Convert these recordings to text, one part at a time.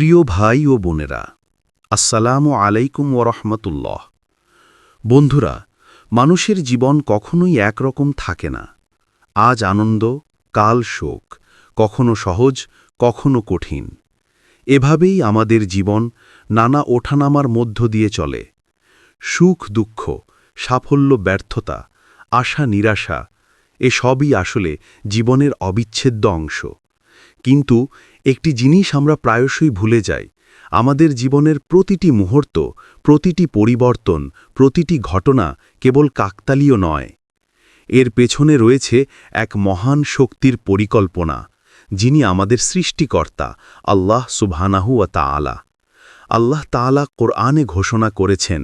প্রিয় ভাই ও বোনেরা, আসসালামু আলাইকুম ওরহমতুল্লাহ বন্ধুরা, মানুষের জীবন কখনোই একরকম থাকে না। আজ আনন্দ, কাল শোক, কখনো সহজ, কখনো কঠিন। এভাবেই আমাদের জীবন নানা ওঠানামার মধ্য দিয়ে চলে। সুখ, দুঃখ, সাফল্য, ব্যর্থতা, আশা, নিরাশা, এসবই আসলে জীবনের অবিচ্ছেদ্য অংশ। কিন্তু একটি জিনিস আমরা প্রায়শই ভুলে যাই, আমাদের জীবনের প্রতিটি মুহূর্ত, প্রতিটি পরিবর্তন, প্রতিটি ঘটনা কেবল কাকতালীয় নয়। এর পেছনে রয়েছে এক মহান শক্তির পরিকল্পনা, যিনি আমাদের সৃষ্টিকর্তা, আল্লাহ সুবহানাহু ওয়া তাআলা। আল্লাহ তাআলা কোরআনে ঘোষণা করেছেন,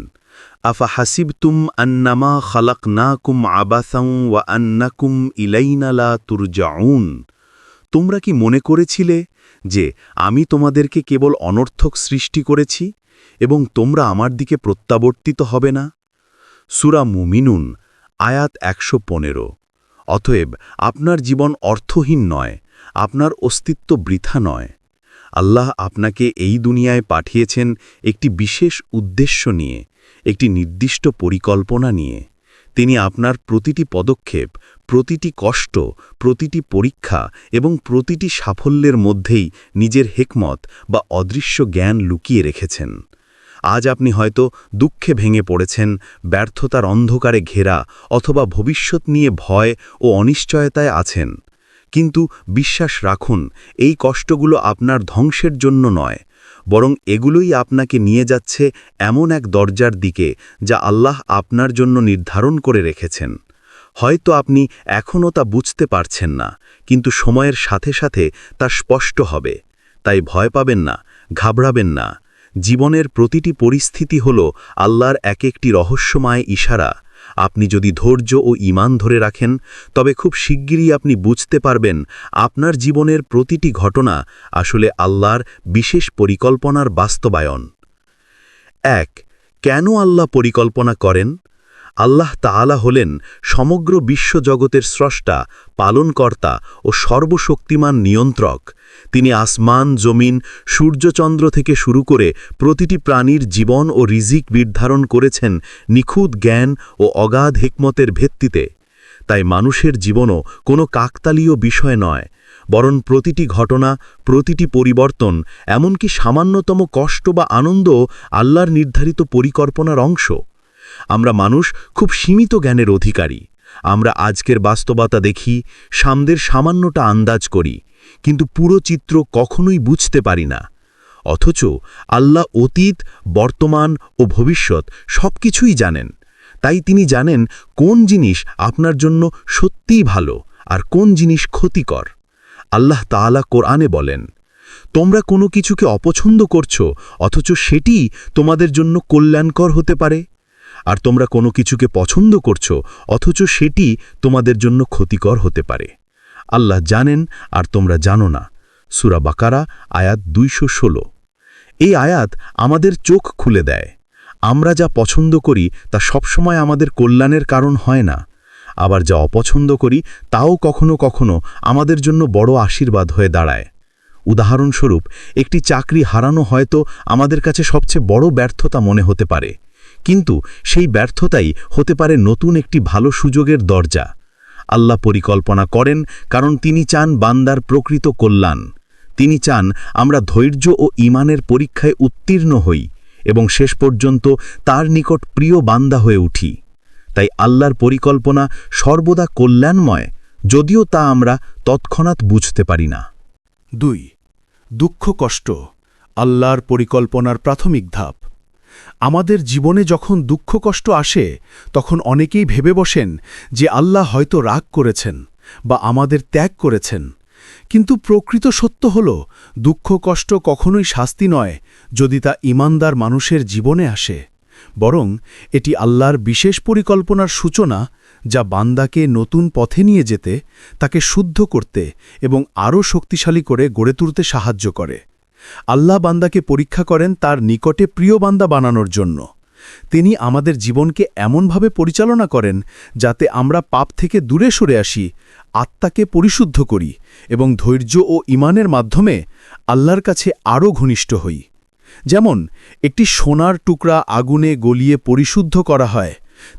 আফা হাসিবতুম আন্নামা খালাকনাকুম আবাসাউ ওয়া আন্নাকুম ইলাইনা লা তুরজাউন? তোমরা কি মনে করেছিলে যে আমি তোমাদেরকে কেবল অনর্থক সৃষ্টি করেছি এবং তোমরা আমার দিকে প্রত্যাবর্তিত হবে না? সুরা মুমিনুন, আয়াত একশো পনেরো। অতএব আপনার জীবন অর্থহীন নয়, আপনার অস্তিত্ব বৃথা নয়। আল্লাহ আপনাকে এই দুনিয়ায় পাঠিয়েছেন একটি বিশেষ উদ্দেশ্য নিয়ে, একটি নির্দিষ্ট পরিকল্পনা নিয়ে। তিনি আপনার প্রতিটি পদক্ষেপ, প্রতিটি কষ্ট, প্রতিটি পরীক্ষা এবং প্রতিটি সাফল্যের মধ্যেই নিজের হেকমত বা অদৃশ্য জ্ঞান লুকিয়ে রেখেছেন। আজ আপনি হয়তো দুঃখে ভেঙে পড়েছেন, ব্যর্থতার অন্ধকারে ঘেরা অথবা ভবিষ্যৎ নিয়ে ভয় ও অনিশ্চয়তায় আছেন। কিন্তু বিশ্বাস রাখুন, এই কষ্টগুলো আপনার ধ্বংসের জন্য নয়। বরং এগুলোই আপনাকে নিয়ে যাচ্ছে এমন এক দরজার দিকে যা আল্লাহ আপনার জন্য নির্ধারণ করে রেখেছেন। হয়তো আপনি এখনও তা বুঝতে পারছেন না, কিন্তু সময়ের সাথে সাথে তা স্পষ্ট হবে। তাই ভয় পাবেন না, ঘাবড়াবেন না। জীবনের প্রতিটি পরিস্থিতি হল আল্লাহর এক একটি রহস্যময় ইশারা আপনি যদি ধৈর্য ও ইমান ধরে রাখেন, তবে খুব শিগগিরই আপনি বুঝতে পারবেন আপনার জীবনের প্রতিটি ঘটনা আসলে আল্লাহর বিশেষ পরিকল্পনার বাস্তবায়ন। এক, কেন আল্লাহ পরিকল্পনা করেন? আল্লাহ তাআলা হলেন সমগ্র বিশ্বজগতের স্রষ্টা, পালনকর্তা ও সর্বশক্তিমান নিয়ন্ত্রক। তিনি আসমান, জমিন, সূর্যচন্দ্র থেকে শুরু করে প্রতিটি প্রাণীর জীবন ও রিজিক নির্ধারণ করেছেন নিখুঁত জ্ঞান ও অগাধ হেকমতের ভিত্তিতে। তাই মানুষের জীবনও কোনো কাকতালীয় বিষয় নয়, বরং প্রতিটি ঘটনা, প্রতিটি পরিবর্তন, এমনকি সামান্যতম কষ্ট বা আনন্দ আল্লাহর নির্ধারিত পরিকল্পনার অংশ। আমরা মানুষ খুব সীমিত জ্ঞানের অধিকারী। আমরা আজকের বাস্তবতা দেখি সামদের সামান্যটা আন্দাজ করি, কিন্তু পুরো চিত্র কখনোই বুঝতে পারি না। অথচ আল্লাহ অতীত, বর্তমান ও ভবিষ্যৎ সব কিছুই জানেন। তাই তিনি জানেন কোন জিনিস আপনার জন্য সত্যিই ভালো আর কোন জিনিস ক্ষতিকর। আল্লাহ তাআলা কোরআনে বলেন, তোমরা কোনো কিছুকে অপছন্দ করছ, অথচ সেটি তোমাদের জন্য কল্যাণকর হতে পারে। আর তোমরা কোনো কিছুকে পছন্দ করছ, অথচ সেটি তোমাদের জন্য ক্ষতিকর হতে পারে। আল্লাহ জানেন আর তোমরা জানো না। সুরা বাকারা, আয়াত দুইশো ষোলো। এই আয়াত আমাদের চোখ খুলে দেয়। আমরা যা পছন্দ করি তা সবসময় আমাদের কল্যাণের কারণ হয় না। আবার যা অপছন্দ করি তাও কখনো কখনো আমাদের জন্য বড় আশীর্বাদ হয়ে দাঁড়ায়। উদাহরণস্বরূপ, একটি চাকরি হারানো হয়তো আমাদের কাছে সবচেয়ে বড় ব্যর্থতা মনে হতে পারে। কিন্তু সেই ব্যর্থতাই হতে পারে নতুন একটি ভালো সুযোগের দরজা। আল্লাহ পরিকল্পনা করেন, কারণ তিনি চান বান্দার প্রকৃত কল্যাণ। তিনি চান আমরা ধৈর্য ও ইমানের পরীক্ষায় উত্তীর্ণ হই এবং শেষ পর্যন্ত তার নিকট প্রিয় বান্দা হয়ে উঠি। তাই আল্লাহর পরিকল্পনা সর্বদা কল্যাণময়, যদিও তা আমরা তৎক্ষণাৎ বুঝতে পারি না। দুই, দুঃখ কষ্ট আল্লাহর পরিকল্পনার প্রাথমিক ধাপ। আমাদের জীবনে যখন দুঃখ কষ্ট আসে, তখন অনেকেই ভেবে বসেন যে আল্লাহ হয়তো রাগ করেছেন বা আমাদের ত্যাগ করেছেন। কিন্তু প্রকৃত সত্য হল, দুঃখ কষ্ট কখনোই শাস্তি নয় যদি তা ইমানদার মানুষের জীবনে আসে। বরং এটি আল্লাহর বিশেষ পরিকল্পনার সূচনা যা বান্দাকে নতুন পথে নিয়ে যেতে, তাকে শুদ্ধ করতে এবং আরও শক্তিশালী করে গড়ে তুলতে সাহায্য করে। আল্লাহ বান্দাকে পরীক্ষা করেন তার নিকটে প্রিয় বান্দা বানানোর জন্য। তিনি আমাদের জীবনকে এমনভাবে পরিচালনা করেন যাতে আমরা পাপ থেকে দূরে সরে আসি, আত্মাকে পরিশুদ্ধ করি এবং ধৈর্য ও ইমানের মাধ্যমে আল্লাহর কাছে আরও ঘনিষ্ঠ হই। যেমন, একটি সোনার টুকরা আগুনে গলিয়ে পরিশুদ্ধ করা হয়,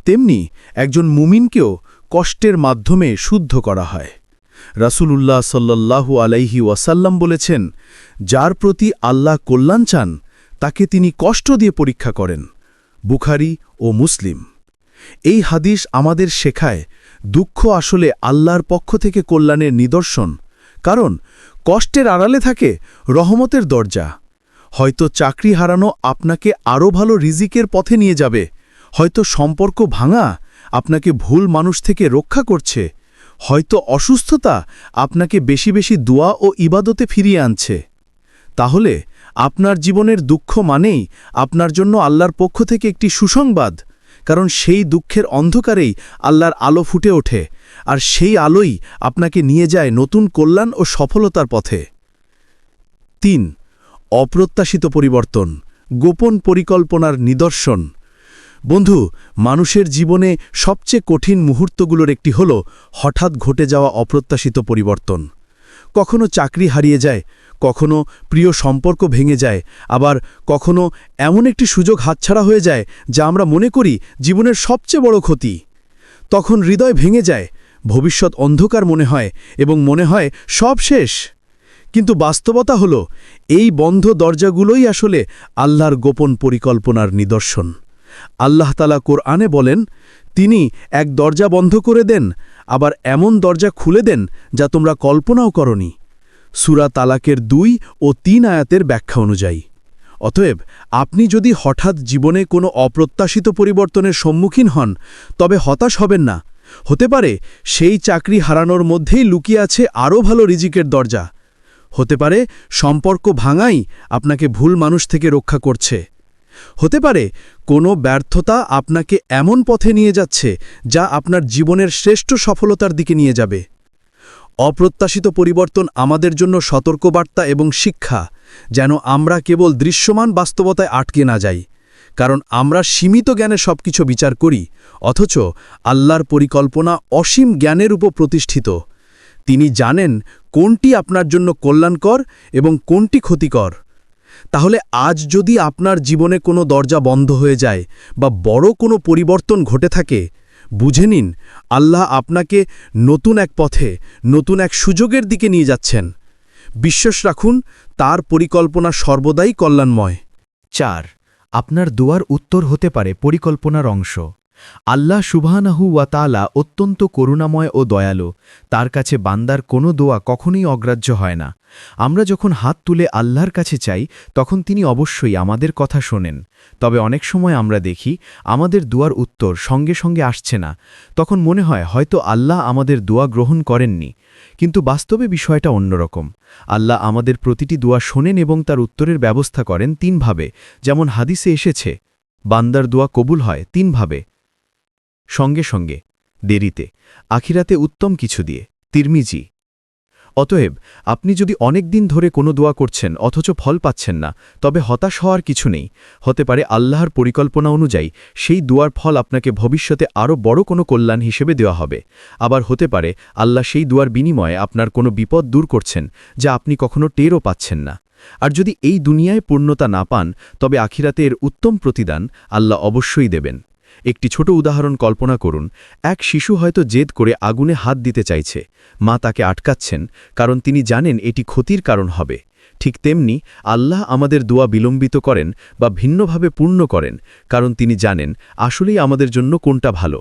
তেমনি একজন মুমিনকেও কষ্টের মাধ্যমে শুদ্ধ করা হয়। রাসূলুল্লাহ সাল্লাল্লাহু আলাইহি ওয়াসাল্লাম বলেছেন, যার প্রতি আল্লাহ কল্যাণ চান, তাকে তিনি কষ্ট দিয়ে পরীক্ষা করেন, বুখারি ও মুসলিম। এই হাদিস আমাদের শেখায় দুঃখ আসলে আল্লাহর পক্ষ থেকে কল্যাণের নিদর্শন, কারণ কষ্টের আড়ালে থাকে রহমতের দরজা। হয়তো চাকরি হারানো আপনাকে আরও ভালো রিজিকের পথে নিয়ে যাবে, হয়তো সম্পর্ক ভাঙা আপনাকে ভুল মানুষ থেকে রক্ষা করছে হয়তো অসুস্থতা আপনাকে বেশি বেশি দোয়া ও ইবাদতে ফিরিয়ে আনছে। তাহলে আপনার জীবনের দুঃখ মানেই আপনার জন্য আল্লাহর পক্ষ থেকে একটি সুসংবাদ, কারণ সেই দুঃখের অন্ধকারেই আল্লাহর আলো ফুটে ওঠে, আর সেই আলোই আপনাকে নিয়ে যায় নতুন কল্যাণ ও সফলতার পথে। তিন, অপ্রত্যাশিত পরিবর্তন, গোপন পরিকল্পনার নিদর্শন। বন্ধু, মানুষের জীবনে সবচেয়ে কঠিন মুহূর্তগুলোর একটি হল হঠাৎ ঘটে যাওয়া অপ্রত্যাশিত পরিবর্তন। কখনো চাকরি হারিয়ে যায়, কখনো প্রিয় সম্পর্ক ভেঙে যায়, আবার কখনো এমন একটি সুযোগ হাতছাড়া হয়ে যায় যা আমরা মনে করি জীবনের সবচেয়ে বড় ক্ষতি। তখন হৃদয় ভেঙে যায়, ভবিষ্যৎ অন্ধকার মনে হয় এবং মনে হয় সব শেষ। কিন্তু বাস্তবতা হল, এই বন্ধ দরজাগুলোই আসলে আল্লাহর গোপন পরিকল্পনার নিদর্শন। আল্লাহ তালা কোরআনে বলেন, তিনি এক দরজা বন্ধ করে দেন, আবার এমন দরজা খুলে দেন যা তোমরা কল্পনাও করনি। সুরা তালাকের দুই ও তিন আয়াতের ব্যাখ্যা অনুযায়ী। অতএব, আপনি যদি হঠাৎ জীবনে কোনো অপ্রত্যাশিত পরিবর্তনের সম্মুখীন হন, তবে হতাশ হবেন না। হতে পারে, সেই চাকরি হারানোর মধ্যেই লুকিয়ে আছে আরও ভালো রিজিকের দরজা। হতে পারে, সম্পর্ক ভাঙাই আপনাকে ভুল মানুষ থেকে রক্ষা করছে। হতে পারে কোনো ব্যর্থতা আপনাকে এমন পথে নিয়ে যাচ্ছে যা আপনার জীবনের শ্রেষ্ঠ সফলতার দিকে নিয়ে যাবে। অপ্রত্যাশিত পরিবর্তন আমাদের জন্য সতর্কবার্তা এবং শিক্ষা, যেন আমরা কেবল দৃশ্যমান বাস্তবতায় আটকে না যাই। কারণ আমরা সীমিত জ্ঞানে সবকিছু বিচার করি, অথচ আল্লাহর পরিকল্পনা অসীম জ্ঞানের উপর প্রতিষ্ঠিত। তিনি জানেন কোনটি আপনার জন্য কল্যাণকর এবং কোনটি ক্ষতিকর। তাহলে আজ যদি আপনার জীবনে কোনো দরজা বন্ধ হয়ে যায় বা বড় কোনো পরিবর্তন ঘটে থাকে, বুঝে নিন আল্লাহ আপনাকে নতুন এক পথে, নতুন এক সুযোগের দিকে নিয়ে যাচ্ছেন। বিশ্বাস রাখুন, তার পরিকল্পনা সর্বদাই কল্যাণময়। চার, আপনার দোয়ার উত্তর হতে পারে পরিকল্পনার অংশ। আল্লাহ সুবহানাহু ওয়াতালা অত্যন্ত করুণাময় ও দয়ালু। তার কাছে বান্দার কোনো দোয়া কখনোই অগ্রাহ্য হয় না। আমরা যখন হাত তুলে আল্লাহর কাছে চাই, তখন তিনি অবশ্যই আমাদের কথা শোনেন। তবে অনেক সময় আমরা দেখি, আমাদের দুয়ার উত্তর সঙ্গে সঙ্গে আসছে না। তখন মনে হয়, হয়তো আল্লাহ আমাদের দোয়া গ্রহণ করেননি। কিন্তু বাস্তবে বিষয়টা অন্যরকম। আল্লাহ আমাদের প্রতিটি দোয়া শোনেন এবং তার উত্তরের ব্যবস্থা করেন তিনভাবে। যেমন হাদিসে এসেছে, বান্দার দোয়া কবুল হয় তিনভাবে। সঙ্গে সঙ্গে, দেরিতে, আখিরাতে উত্তম কিছু দিয়ে। তিরমিজি অতএব আপনি যদি অনেক দিন ধরে কোনো দোয়া করছেন অথচ ফল পাচ্ছেন না, তবে হতাশ হওয়ার কিছু নেই। হতে পারে আল্লাহর পরিকল্পনা অনুযায়ী সেই দোয়ার ফল আপনাকে ভবিষ্যতে আরও বড় কোনো কল্যাণ হিসেবে দেওয়া হবে। আবার হতে পারে আল্লাহ সেই দোয়ার বিনিময়ে আপনার কোনো বিপদ দূর করছেন যা আপনি কখনো টেরও পাচ্ছেন না। আর যদি এই দুনিয়ায় পূর্ণতা না পান, তবে আখিরাতে এর উত্তম প্রতিদান আল্লাহ অবশ্যই দেবেন। একটি ছোট উদাহরণ কল্পনা করুন, এক শিশু হয়তো জেদ করে আগুনে হাত দিতে চাইছে, মা তাকে আটকাচ্ছেন, কারণ তিনি জানেন এটি ক্ষতির কারণ হবে। ঠিক তেমনি, আল্লাহ আমাদের দোয়া বিলম্বিত করেন বা ভিন্নভাবে পূর্ণ করেন, কারণ তিনি জানেন আসলেই আমাদের জন্য কোনটা ভালো।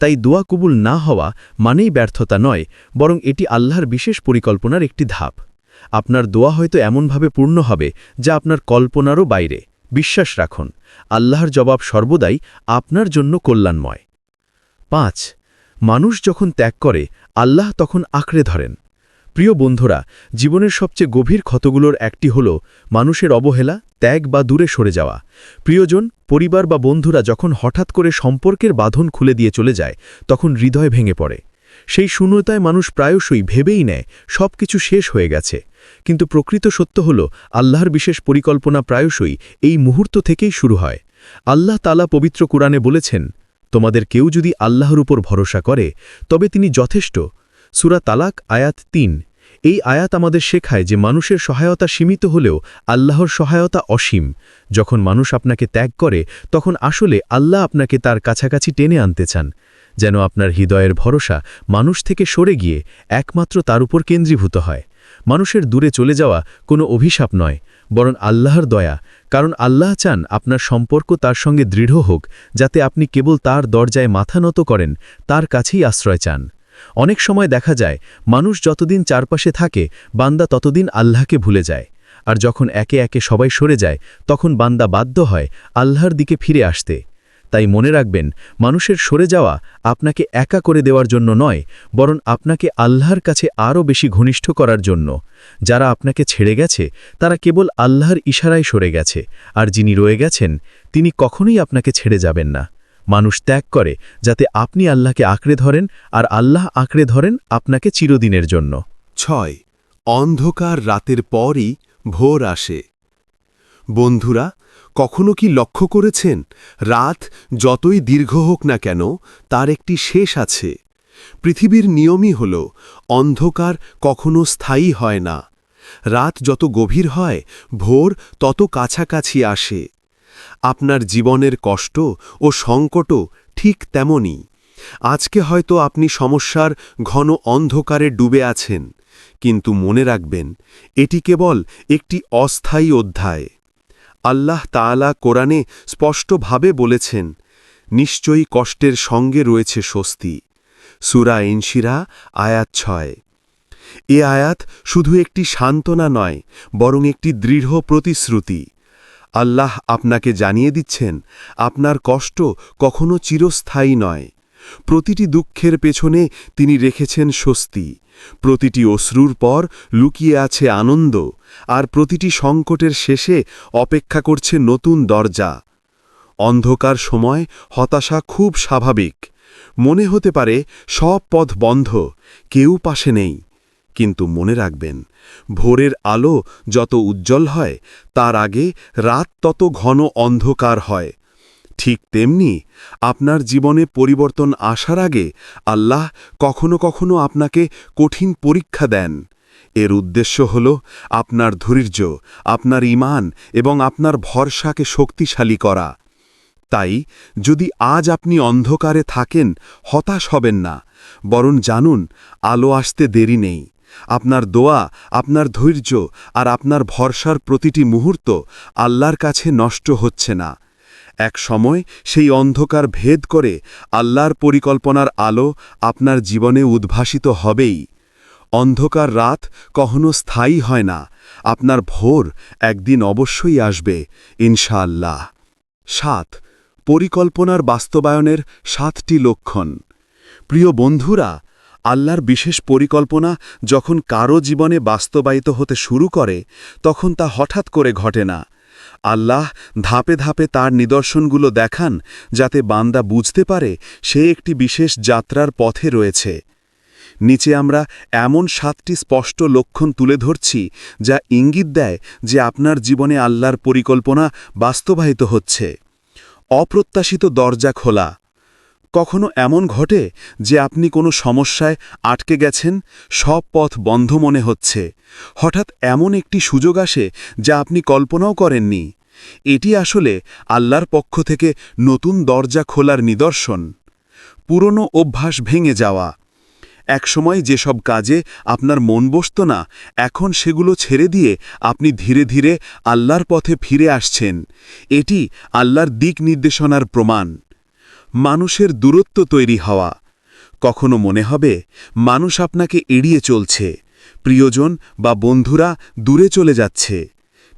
তাই দোয়া কবুল না হওয়া মানেই ব্যর্থতা নয়, বরং এটি আল্লাহর বিশেষ পরিকল্পনার একটি ধাপ। আপনার দোয়া হয়তো এমনভাবে পূর্ণ হবে যা আপনার কল্পনারও বাইরে। বিশ্বাস রাখুন, আল্লাহর জবাব সর্বদাই আপনার জন্য কল্যাণময়। পাঁচ, মানুষ যখন ত্যাগ করে, আল্লাহ তখন আঁকড়ে ধরেন। প্রিয় বন্ধুরা, জীবনের সবচেয়ে গভীর ক্ষতগুলোর একটি হল মানুষের অবহেলা, ত্যাগ বা দূরে সরে যাওয়া। প্রিয়জন, পরিবার বা বন্ধুরা যখন হঠাৎ করে সম্পর্কের বাঁধন খুলে দিয়ে চলে যায়, তখন হৃদয় ভেঙে পড়ে। সেই শূন্যতায় মানুষ প্রায়শই ভেবেই নেয় সব কিছু শেষ হয়ে গেছে। কিন্তু প্রকৃত সত্য হল, আল্লাহর বিশেষ পরিকল্পনা প্রায়শই এই মুহূর্ত থেকেই শুরু হয়। আল্লাহ তালা পবিত্র কোরআনে বলেছেন, তোমাদের কেউ যদি আল্লাহর উপর ভরসা করে, তবে তিনি যথেষ্ট। সুরা তালাক, আয়াত তিন। এই আয়াত আমাদের শেখায় যে মানুষের সহায়তা সীমিত হলেও আল্লাহর সহায়তা অসীম। যখন মানুষ আপনাকে ত্যাগ করে, তখন আসলে আল্লাহ আপনাকে তার কাছাকাছি টেনে আনতে চান। যেন আপনার হৃদয়ের ভরসা মানুষ থেকে সরে গিয়ে একমাত্র তার উপর কেন্দ্রীভূত হয়। মানুষের দূরে চলে যাওয়া কোনো অভিশাপ নয়, বরং আল্লাহর দয়া, কারণ আল্লাহ চান আপনার সম্পর্ক তার সঙ্গে দৃঢ় হোক, যাতে আপনি কেবল তার দরজায় মাথা নত করেন, তার কাছেই আশ্রয় চান। অনেক সময় দেখা যায়, মানুষ যতদিন চারপাশে থাকে, বান্দা ততদিন আল্লাহকে ভুলে যায়। আর যখন একে একে সবাই সরে যায়, তখন বান্দা বাধ্য হয় আল্লাহর দিকে ফিরে আসতে। তাই মনে রাখবেন, মানুষের সরে যাওয়া আপনাকে একা করে দেওয়ার জন্য নয়, বরং আপনাকে আল্লাহর কাছে আরও বেশি ঘনিষ্ঠ করার জন্য। যারা আপনাকে ছেড়ে গেছে, তারা কেবল আল্লাহর ইশারায় সরে গেছে, আর যিনি রয়ে গেছেন, তিনি কখনোই আপনাকে ছেড়ে যাবেন না। মানুষ ত্যাগ করে যাতে আপনি আল্লাহকে আঁকড়ে ধরেন, আর আল্লাহ আঁকড়ে ধরেন আপনাকে চিরদিনের জন্য। ছয়, অন্ধকার রাতের পরই ভোর আসে। বন্ধুরা কখনো কি লক্ষ্য করেছেন? রাত যতই দীর্ঘ হোক না কেন, তার একটি শেষ আছে। পৃথিবীর নিয়মই হল, অন্ধকার কখনো স্থায়ী হয় না। রাত যত গভীর হয়, ভোর তত কাছাকাছি আসে। আপনার জীবনের কষ্ট ও সংকটও ঠিক তেমনই। আজকে হয়তো আপনি সমস্যার ঘন অন্ধকারে ডুবে আছেন, কিন্তু মনে রাখবেন, এটি কেবল একটি অস্থায়ী অধ্যায়। আল্লাহ তাআলা কোরআনে স্পষ্টভাবে বলেছেন, নিশ্চয়ই কষ্টের সঙ্গে রয়েছে স্বস্তি। সুরা ইনশিরা, আয়াত ছয়। এ আয়াত শুধু একটি সান্ত্বনা নয়, বরং একটি দৃঢ় প্রতিশ্রুতি। আল্লাহ আপনাকে জানিয়ে দিচ্ছেন, আপনার কষ্ট কখনো চিরস্থায়ী নয়। প্রতিটি দুঃখের পেছনে তিনি রেখেছেন স্বস্তি। প্রতিটি অশ্রুর পর লুকিয়ে আছে আনন্দ, আর প্রতিটি সংকটের শেষে অপেক্ষা করছে নতুন দরজা। অন্ধকার সময় হতাশা খুব স্বাভাবিক। মনে হতে পারে সব পথ বন্ধ, কেউ পাশে নেই। কিন্তু মনে রাখবেন, ভোরের আলো যত উজ্জ্বল হয়, তার আগে রাত তত ঘন অন্ধকার হয়। ঠিক তেমনি আপনার জীবনে পরিবর্তন আসার আগে আল্লাহ কখনো কখনো আপনাকে কঠিন পরীক্ষা দেন। এর উদ্দেশ্য হল আপনার ধৈর্য, আপনার ইমান এবং আপনার ভরসাকে শক্তিশালী করা। তাই যদি আজ আপনি অন্ধকারে থাকেন, হতাশ হবেন না। বরং জানুন, আলো আসতে দেরি নেই। আপনার দোয়া, আপনার ধৈর্য আর আপনার ভরসার প্রতিটি মুহূর্ত আল্লাহর কাছে নষ্ট হচ্ছে না। এক সময় সেই অন্ধকার ভেদ করে আল্লাহর পরিকল্পনার আলো আপনার জীবনে উদ্ভাসিত হবেই। অন্ধকার রাত কখনো স্থায়ী হয় না। আপনার ভোর একদিন অবশ্যই আসবে, ইনশাআল্লাহ। সাত, পরিকল্পনার বাস্তবায়নের সাতটি লক্ষণ। প্রিয় বন্ধুরা, আল্লাহর বিশেষ পরিকল্পনা যখন কারও জীবনে বাস্তবায়িত হতে শুরু করে, তখন তা হঠাৎ করে ঘটে না। আল্লাহ ধাপে ধাপে তার নিদর্শনগুলো দেখান, যাতে বান্দা বুঝতে পারে সে একটি বিশেষ যাত্রার পথে রয়েছে। নিচে আমরা এমন সাতটি স্পষ্ট লক্ষণ তুলে ধরছি, যা ইঙ্গিত দেয় যে আপনার জীবনে আল্লাহর পরিকল্পনা বাস্তবায়িত হচ্ছে। অপ্রত্যাশিত দরজা খোলা। কখনো এমন ঘটে যে আপনি কোনো সমস্যায় আটকে গেছেন? সব পথ বন্ধ মনে হচ্ছে। হঠাৎ এমন একটি সুযোগ আসে যা আপনি কল্পনাও করেননি। এটি আসলে আল্লাহর পক্ষ থেকে নতুন দরজা খোলার নিদর্শন। পুরনো অভ্যাস ভেঙে যাওয়া। একসময় যেসব কাজে আপনার মন বসত না, এখন সেগুলো ছেড়ে দিয়ে আপনি ধীরে ধীরে আল্লাহর পথে ফিরে আসছেন। এটি আল্লাহর দিক নির্দেশনার প্রমাণ। মানুষের দূরত্ব তৈরি হওয়া। কখনো মনে হবে, মানুষ আপনাকে এড়িয়ে চলছে, প্রিয়জন বা বন্ধুরা দূরে চলে যাচ্ছে।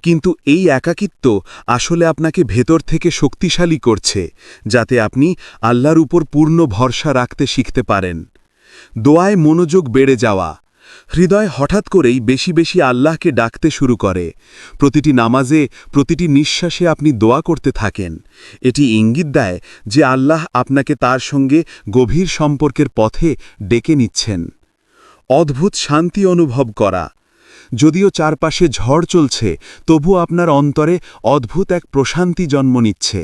কিন্তু এই একাকিত্ব আসলে আপনাকে ভেতর থেকে শক্তিশালী করছে, যাতে আপনি আল্লাহর উপর পূর্ণ ভরসা রাখতে শিখতে পারেন। দোয়ায় মনোযোগ বেড়ে যাওয়া হৃদয় হঠাৎ করেই বেশি বেশি আল্লাহকে ডাকতে শুরু করে। প্রতিটি নামাজে, প্রতিটি নিঃশ্বাসে আপনি দোয়া করতে থাকেন। এটি ইঙ্গিত দেয় যে আল্লাহ আপনাকে তার সঙ্গে গভীর সম্পর্কের পথে ডেকে নিচ্ছেন। অদ্ভুত শান্তি অনুভব করা। যদিও চারপাশে ঝড় চলছে, তবু আপনার অন্তরে অদ্ভুত এক প্রশান্তি জন্ম নিচ্ছে।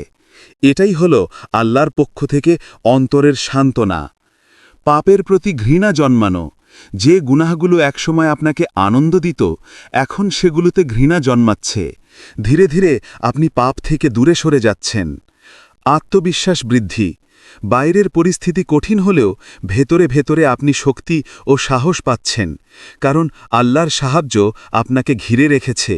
এটাই হল আল্লাহর পক্ষ থেকে অন্তরের সান্ত্বনা। পাপের প্রতি ঘৃণা জন্মানো। যে গুনাহগুলো একসময় আপনাকে আনন্দ দিত, এখন সেগুলোতে ঘৃণা জন্মাচ্ছে। ধীরে ধীরে আপনি পাপ থেকে দূরে সরে যাচ্ছেন। আত্মবিশ্বাস বৃদ্ধি। বাইরের পরিস্থিতি কঠিন হলেও ভেতরে ভেতরে আপনি শক্তি ও সাহস পাচ্ছেন, কারণ আল্লাহর সাহায্য আপনাকে ঘিরে রেখেছে।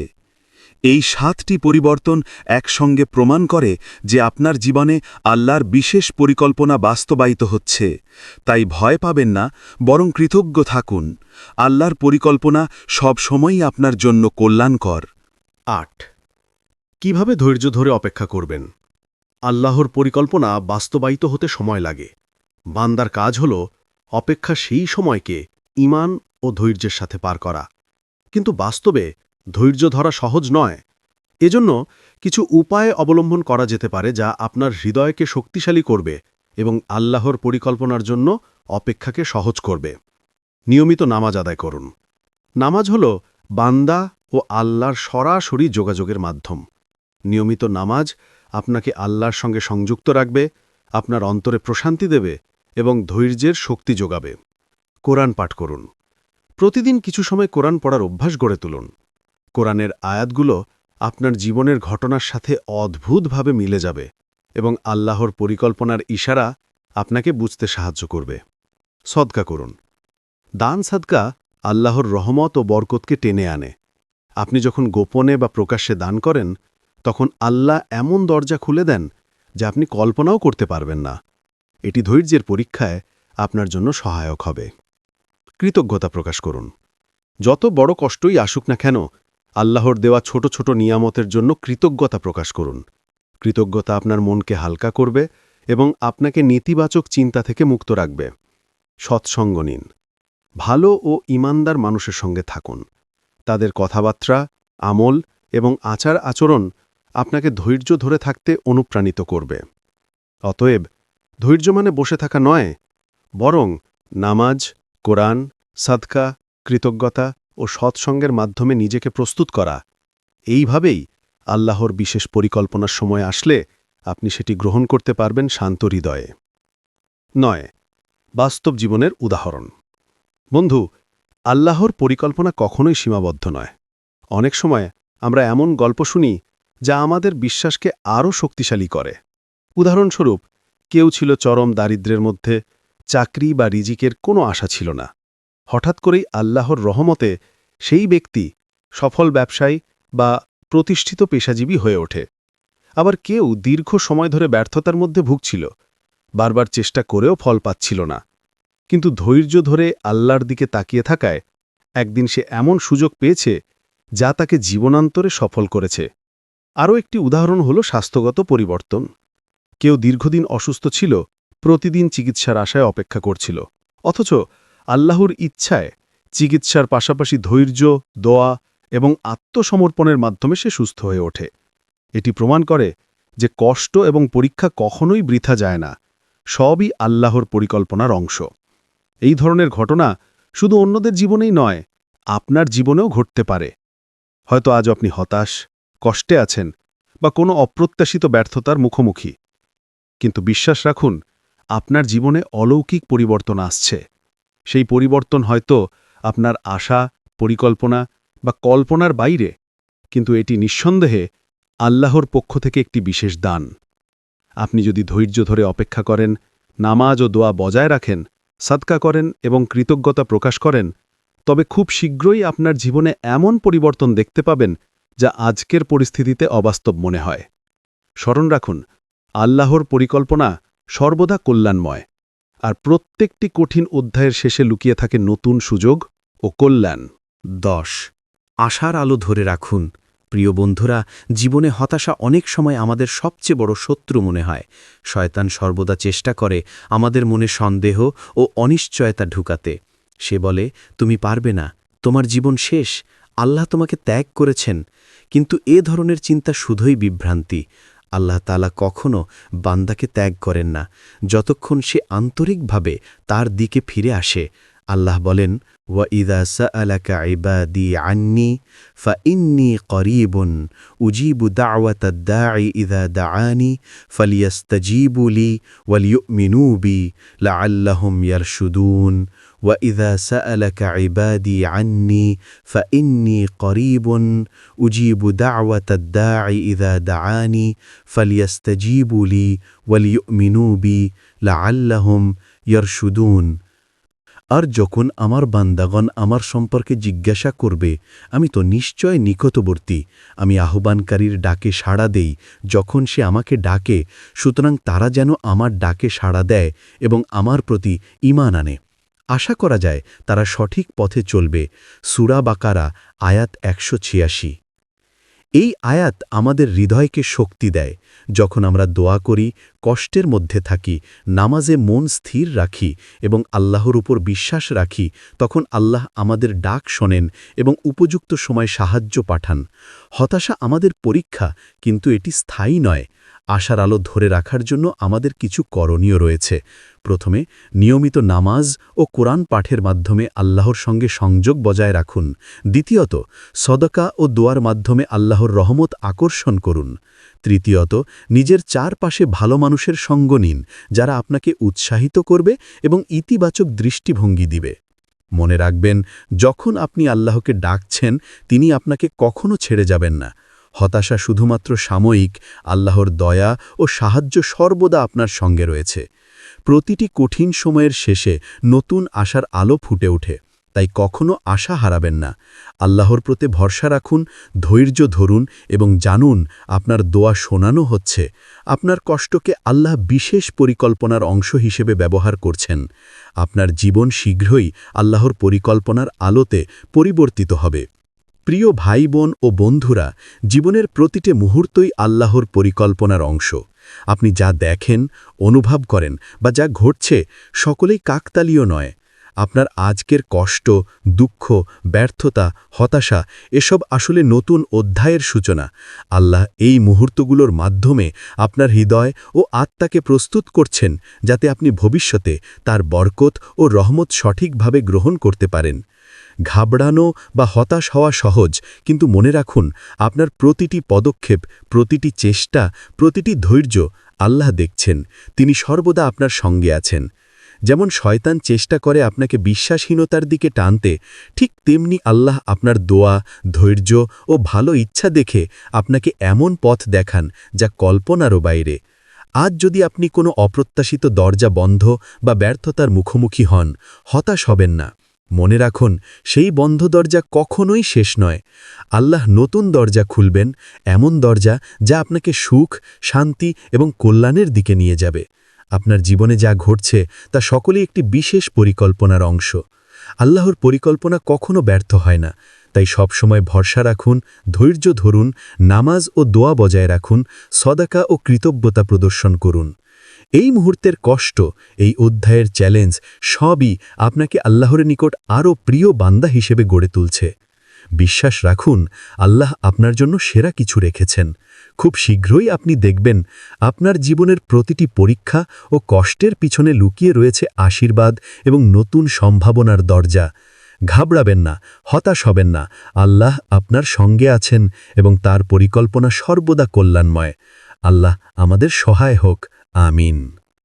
এই সাতটি পরিবর্তন একসঙ্গে প্রমাণ করে যে আপনার জীবনে আল্লাহর বিশেষ পরিকল্পনা বাস্তবায়িত হচ্ছে। তাই ভয় পাবেন না, বরং কৃতজ্ঞ থাকুন। আল্লাহর পরিকল্পনা সব সময়ই আপনার জন্য কল্যাণকর। আট। কীভাবে ধৈর্য ধরে অপেক্ষা করবেন? আল্লাহর পরিকল্পনা বাস্তবায়িত হতে সময় লাগে। বান্দার কাজ হল অপেক্ষা সেই সময়কে ইমান ও ধৈর্যের সাথে পার করা। কিন্তু বাস্তবে ধৈর্য ধরা সহজ নয়। এজন্য কিছু উপায় অবলম্বন করা যেতে পারে যা আপনার হৃদয়কে শক্তিশালী করবে এবং আল্লাহর পরিকল্পনার জন্য অপেক্ষাকে সহজ করবে। নিয়মিত নামাজ আদায় করুন। নামাজ হল বান্দা ও আল্লাহর সরাসরি যোগাযোগের মাধ্যম। নিয়মিত নামাজ আপনাকে আল্লাহর সঙ্গে সংযুক্ত রাখবে, আপনার অন্তরে প্রশান্তি দেবে এবং ধৈর্যের শক্তি যোগাবে। কোরআন পাঠ করুন। প্রতিদিন কিছু সময় কোরআন পড়ার অভ্যাস গড়ে তুলুন। কোরআনের আয়াতগুলো আপনার জীবনের ঘটনার সাথে অদ্ভুতভাবে মিলে যাবে এবং আল্লাহর পরিকল্পনার ইশারা আপনাকে বুঝতে সাহায্য করবে। সদকা করুন। দান সাদকা আল্লাহর রহমত ও বরকতকে টেনে আনে। আপনি যখন গোপনে বা প্রকাশ্যে দান করেন, তখন আল্লাহ এমন দরজা খুলে দেন যা আপনি কল্পনাও করতে পারবেন না। এটি ধৈর্যের পরীক্ষায় আপনার জন্য সহায়ক হবে। কৃতজ্ঞতা প্রকাশ করুন। যত বড় কষ্টই আসুক না কেন আল্লাহর দেওয়া ছোট ছোট নিয়ামতের জন্য কৃতজ্ঞতা প্রকাশ করুন। কৃতজ্ঞতা আপনার মনকে হালকা করবে এবং আপনাকে নেতিবাচক চিন্তা থেকে মুক্ত রাখবে। সৎসঙ্গ নিন। ভালো ও ইমানদার মানুষের সঙ্গে থাকুন। তাদের কথাবার্তা, আমল এবং আচার আচরণ আপনাকে ধৈর্য ধরে থাকতে অনুপ্রাণিত করবে। অতএব, ধৈর্য মানে বসে থাকা নয়, বরং নামাজ, কোরআন, সাদকা, কৃতজ্ঞতা ও সৎসঙ্গের মাধ্যমে নিজেকে প্রস্তুত করা। এইভাবেই আল্লাহর বিশেষ পরিকল্পনার সময় আসলে আপনি সেটি গ্রহণ করতে পারবেন শান্ত হৃদয়ে। নয়, বাস্তব জীবনের উদাহরণ। বন্ধু, আল্লাহর পরিকল্পনা কখনোই সীমাবদ্ধ নয়। অনেক সময় আমরা এমন গল্প শুনি যা আমাদের বিশ্বাসকে আরও শক্তিশালী করে। উদাহরণস্বরূপ, কেউ ছিল চরম দারিদ্র্যের মধ্যে, চাকরি বা রিজিকের কোনো আশা ছিল না। হঠাৎ করেই আল্লাহর রহমতে সেই ব্যক্তি সফল ব্যবসায়ী বা প্রতিষ্ঠিত পেশাজীবী হয়ে ওঠে। আবার কেউ দীর্ঘ সময় ধরে ব্যর্থতার মধ্যে ভুগছিল, বারবার চেষ্টা করেও ফল পাচ্ছিল না। কিন্তু ধৈর্য ধরে আল্লাহর দিকে তাকিয়ে থাকায় একদিন সে এমন সুযোগ পেয়েছে যা তাকে জীবনান্তরে সফল করেছে। আরও একটি উদাহরণ হল স্বাস্থ্যগত পরিবর্তন। কেউ দীর্ঘদিন অসুস্থ ছিল, প্রতিদিন চিকিৎসার আশায় অপেক্ষা করছিল। অথচ আল্লাহর ইচ্ছায় চিকিৎসার পাশাপাশি ধৈর্য, দোয়া এবং আত্মসমর্পণের মাধ্যমে সে সুস্থ হয়ে ওঠে। এটি প্রমাণ করে যে কষ্ট এবং পরীক্ষা কখনোই বৃথা যায় না, সবই আল্লাহর পরিকল্পনার অংশ। এই ধরনের ঘটনা শুধু অন্যদের জীবনেই নয়, আপনার জীবনেও ঘটতে পারে। হয়তো আজ আপনি হতাশ, কষ্টে আছেন বা কোনো অপ্রত্যাশিত ব্যর্থতার মুখোমুখি। কিন্তু বিশ্বাস রাখুন, আপনার জীবনে অলৌকিক পরিবর্তন আসছে। সেই পরিবর্তন হয়তো আপনার আশা, পরিকল্পনা বা কল্পনার বাইরে, কিন্তু এটি নিঃসন্দেহে আল্লাহর পক্ষ থেকে একটি বিশেষ দান। আপনি যদি ধৈর্য ধরে অপেক্ষা করেন, নামাজ ও দোয়া বজায় রাখেন, সাদকা করেন এবং কৃতজ্ঞতা প্রকাশ করেন, তবে খুব শীঘ্রই আপনার জীবনে এমন পরিবর্তন দেখতে পাবেন যা আজকের পরিস্থিতিতে অবাস্তব মনে হয়। স্মরণ রাখুন, আল্লাহর পরিকল্পনা সর্বদা কল্যাণময়। আর প্রত্যেকটি কঠিন অধ্যায়ের শেষে লুকিয়ে থাকে নতুন সুযোগ ও কল্যাণ। দশ। আশার আলো ধরে রাখুন। প্রিয় বন্ধুরা, জীবনে হতাশা অনেক সময় আমাদের সবচেয়ে বড় শত্রু মনে হয়। শয়তান সর্বদা চেষ্টা করে আমাদের মনে সন্দেহ ও অনিশ্চয়তা ঢুকাতে। সে বলে, তুমি পারবে না। তোমার জীবন শেষ। আল্লাহ তোমাকে ত্যাগ করেছেন। কিন্তু এ ধরনের চিন্তা শুধুই বিভ্রান্তি। আল্লাহ তালা কখনও বান্দাকে ত্যাগ করেন না। যতক্ষণ সে আন্তরিকভাবে তার দিকে ফিরে আসে, আল্লাহ বলেন ওয়াঈদা সালাকা ইবাদি আন্নি ফা ইন্নি করিবন উজিবু দাওয়াতাই ইদা দা আনি ফলিয়াস্তাজিবুলি ওয়ালিউ মিনুবি লা আল্লাহম ইয়ার সুদুন وإذا سألك عبادي عني فإني قريب أجيب دعوة الداع إذا دعاني فليستجيبوا لي وليؤمنوا بي لعلهم يرشدون আর যখন আমার বান্দাগণ আমার সম্পর্কে জিজ্ঞাসা করবে আমি তো নিশ্চয় নিকটবর্তী আমি আহ্বানকারীর ডাকে সাড়া দেই যখন সে আমাকে ডাকে সুতরাং তারা যেন আমার ডাকে সাড়া দেয় এবং আমার প্রতি ইমান আনে আশা করা যায় তারা সঠিক পথে চলবে। সুরা বাকারা, আয়াত একশো ছিয়াশি। এই আয়াত আমাদের হৃদয়কে শক্তি দেয়। যখন আমরা দোয়া করি, কষ্টের মধ্যে থাকি, নামাজে মন স্থির রাখি এবং আল্লাহর উপর বিশ্বাস রাখি, তখন আল্লাহ আমাদের ডাক শোনেন এবং উপযুক্ত সময় সাহায্য পাঠান। হতাশা আমাদের পরীক্ষা, কিন্তু এটি স্থায়ী নয়। আশার আলো ধরে রাখার জন্য আমাদের কিছু করণীয় রয়েছে। প্রথমে, নিয়মিত নামাজ ও কোরআন পাঠের মাধ্যমে আল্লাহর সঙ্গে সংযোগ বজায় রাখুন। দ্বিতীয়ত, সদকা ও দোয়ার মাধ্যমে আল্লাহর রহমত আকর্ষণ করুন। তৃতীয়ত, নিজের চারপাশে ভালো মানুষের সঙ্গ নিন, যারা আপনাকে উৎসাহিত করবে এবং ইতিবাচক দৃষ্টিভঙ্গি দিবে। মনে রাখবেন, যখন আপনি আল্লাহকে ডাকছেন, তিনি আপনাকে কখনো ছেড়ে যাবেন না। হতাশা শুধুমাত্র সাময়িক, আল্লাহর দয়া ও সাহায্য সর্বদা আপনার সঙ্গে রয়েছে। প্রতিটি কঠিন সময়ের শেষে নতুন আশার আলো ফুটে ওঠে, তাই কখনো আশা হারাবেন না। আল্লাহর প্রতি ভরসা রাখুন, ধৈর্য ধরুন এবং জানুন, আপনার দোয়া শোনানো হচ্ছে। আপনার কষ্টকে আল্লাহ বিশেষ পরিকল্পনার অংশ হিসেবে ব্যবহার করছেন। আপনার জীবন শীঘ্রই আল্লাহর পরিকল্পনার আলোতে পরিবর্তিত হবে। প্রিয় ভাই বোন ও বন্ধুরা, জীবনের প্রতিটি মুহূর্তই আল্লাহর পরিকল্পনার অংশ। আপনি যা দেখেন, অনুভব করেন বা যা ঘটছে, সকলেই কাকতালীয় নয়। আপনার আজকের কষ্ট, দুঃখ, ব্যর্থতা, হতাশা, এসব আসলে নতুন অধ্যায়ের সূচনা। আল্লাহ এই মুহূর্তগুলোর মাধ্যমে আপনার হৃদয় ও আত্মাকে প্রস্তুত করছেন, যাতে আপনি ভবিষ্যতে তার বরকত ও রহমত সঠিকভাবে গ্রহণ করতে পারেন। ঘাবড়ানো বা হতাশ হওয়া সহজ, কিন্তু মনে রাখুন, আপনার প্রতিটি পদক্ষেপ, প্রতিটি চেষ্টা, প্রতিটি ধৈর্য আল্লাহ দেখছেন, তিনি সর্বদা আপনার সঙ্গে আছেন। যেমন শয়তান চেষ্টা করে আপনাকে বিশ্বাসহীনতার দিকে টানতে, ঠিক তেমনি আল্লাহ আপনার দোয়া, ধৈর্য ও ভালো ইচ্ছা দেখে আপনাকে এমন পথ দেখান যা কল্পনারও বাইরে। আজ যদি আপনি কোনো অপ্রত্যাশিত দরজা বন্ধ বা ব্যর্থতার মুখোমুখি হন, হতাশ হবেন না। মনে রাখুন, সেই বন্ধ দরজা কখনোই শেষ নয়। আল্লাহ নতুন দরজা খুলবেন, এমন দরজা যা আপনাকে সুখ, শান্তি এবং কল্যাণের দিকে নিয়ে যাবে। আপনার জীবনে যা ঘটছে, তা সকলেই একটি বিশেষ পরিকল্পনার অংশ। আল্লাহর পরিকল্পনা কখনো ব্যর্থ হয় না। তাই সবসময় ভরসা রাখুন, ধৈর্য ধরুন, নামাজ ও দোয়া বজায় রাখুন, সদাকা ও কৃতজ্ঞতা প্রদর্শন করুন। এই মুহূর্তের কষ্ট, এই অধ্যায়ের চ্যালেঞ্জ সবই আপনাকে আল্লাহর নিকট আরও প্রিয় বান্দা হিসেবে গড়ে তুলছে। বিশ্বাস রাখুন, আল্লাহ আপনার জন্য সেরা কিছু রেখেছেন। খুব শীঘ্রই আপনি দেখবেন, আপনার জীবনের প্রতিটি পরীক্ষা ও কষ্টের পিছনে লুকিয়ে রয়েছে আশীর্বাদ এবং নতুন সম্ভাবনার দরজা। ঘাবড়াবেন না, হতাশ হবেন না, আল্লাহ আপনার সঙ্গে আছেন এবং তার পরিকল্পনা সর্বদা কল্যাণময়। আল্লাহ আমাদের সহায় হোক। آمین۔